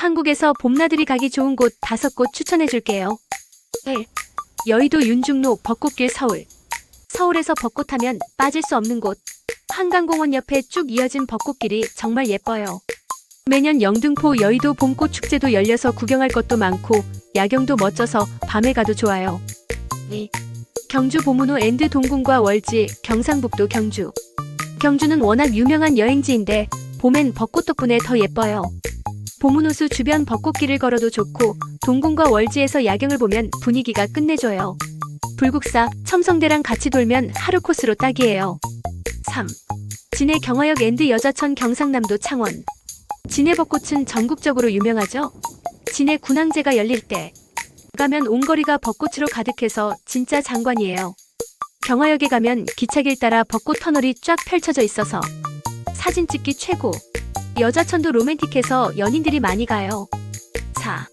한국에서 봄나들이 가기 좋은 곳 다섯 곳 추천해 줄게요. 1. 여의도 윤중로 벚꽃길 서울. 서울에서 벚꽃 하면 빠질 수 없는 곳. 한강공원 옆에 쭉 이어진 벚꽃길이 정말 예뻐요. 매년 영등포 여의도 봄꽃 축제도 열려서 구경할 것도 많고 야경도 멋져서 밤에 가도 좋아요. 2. 경주 보문호 앤드 동궁과 월지, 경상북도 경주. 경주는 워낙 유명한 여행지인데 봄엔 벚꽃 덕분에 더 예뻐요. 보문호수 주변 벚꽃길을 걸어도 좋고 동궁과 월지에서 야경을 보면 분위기가 끝내줘요. 불국사, 첨성대랑 같이 돌면 하루 코스로 딱이에요. 3. 진해 경화역 앤드 여자천 경상남도 창원. 진해 벚꽃은 전국적으로 유명하죠? 진해 군항제가 열릴 때 가면 온거리가 벚꽃으로 가득해서 진짜 장관이에요. 경화역에 가면 기차길 따라 벚꽃 터널이 쫙 펼쳐져 있어서 사진 찍기 최고. 여자천도 로맨틱해서 연인들이 많이 가요. 4.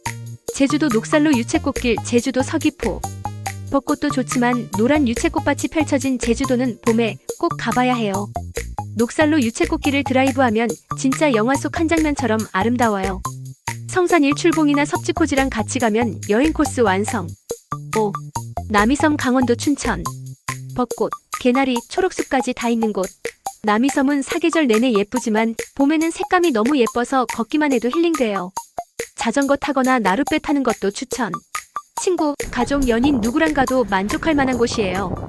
제주도 녹살로 유채꽃길 제주도 서귀포. 벚꽃도 좋지만 노란 유채꽃밭이 펼쳐진 제주도는 봄에 꼭 가봐야 해요. 녹살로 유채꽃길을 드라이브하면 진짜 영화 속 한 장면처럼 아름다워요. 성산 일 출봉이나 섭지코지랑 같이 가면 여행 코스 완성. 5. 남이섬 강원도 춘천. 벚꽃, 개나리, 초록숲까지 다 있는 곳. 남이섬은 사계절 내내 예쁘지만 봄에는 색감이 너무 예뻐서 걷기만 해도 힐링돼요. 자전거 타거나 나룻배 타는 것도 추천. 친구, 가족, 연인 누구랑 가도 만족할 만한 곳이에요.